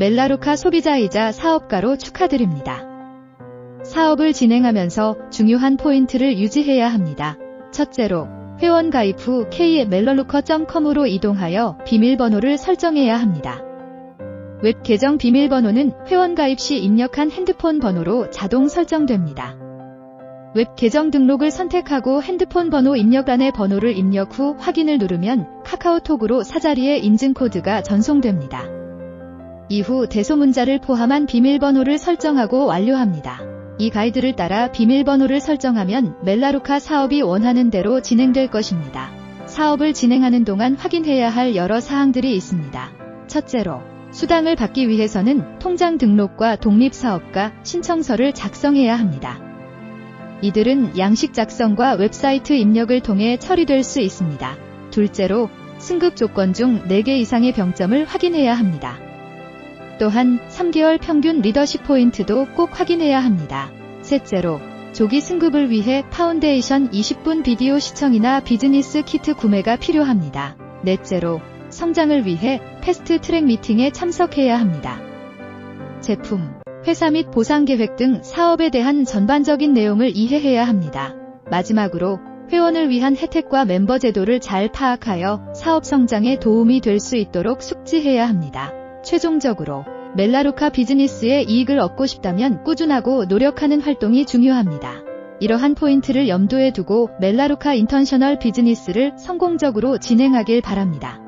멜라루카 소비자이자 사업가로 축하드립니다. 사업을 진행하면서 중요한 포인트를 유지해야 합니다. 첫째로 회원 가입 후 k멜러루커.com으로 이동하여 비밀번호를 설정해야 합니다. 웹 계정 비밀번호는 회원 가입 시 입력한 핸드폰 번호로 자동 설정됩니다. 웹 계정 등록을 선택하고 핸드폰 번호 입력란에 번호를 입력 후 확인을 누르면 카카오톡으로 사자리의 인증코드가 전송됩니다. 이후 대소문자를 포함한 비밀번호를 설정하고 완료합니다. 이 가이드를 따라 비밀번호를 설정하면 멜라루카 사업이 원하는 대로 진행될 것입니다. 사업을 진행하는 동안 확인해야 할 여러 사항들이 있습니다. 첫째로 수당을 받기 위해서는 통장 등록과 독립사업가 신청서를 작성해야 합니다. 이들은 양식 작성과 웹사이트 입력을 통해 처리될 수 있습니다. 둘째로 승급 조건 중 4개 이상의 병점을 확인해야 합니다. 또한 3개월 평균 리더십 포인트도 꼭 확인해야 합니다. 셋째로 조기 승급을 위해 파운데이션 20분 비디오 시청이나 비즈니스 키트 구매가 필요합니다. 넷째로 성장을 위해 패스트 트랙 미팅에 참석해야 합니다. 제품, 회사 및 보상 계획 등 사업에 대한 전반적인 내용을 이해해야 합니다. 마지막으로 회원을 위한 혜택과 멤버 제도를 잘 파악하여 사업 성장에 도움이 될 수 있도록 숙지해야 합니다. 최종적으로 멜라루카 비즈니스의 이익을 얻고 싶다면 꾸준하고 노력하는 활동이 중요합니다. 이러한 포인트를 염두에 두고 멜라루카 인턴셔널 비즈니스를 성공적으로 진행하길 바랍니다.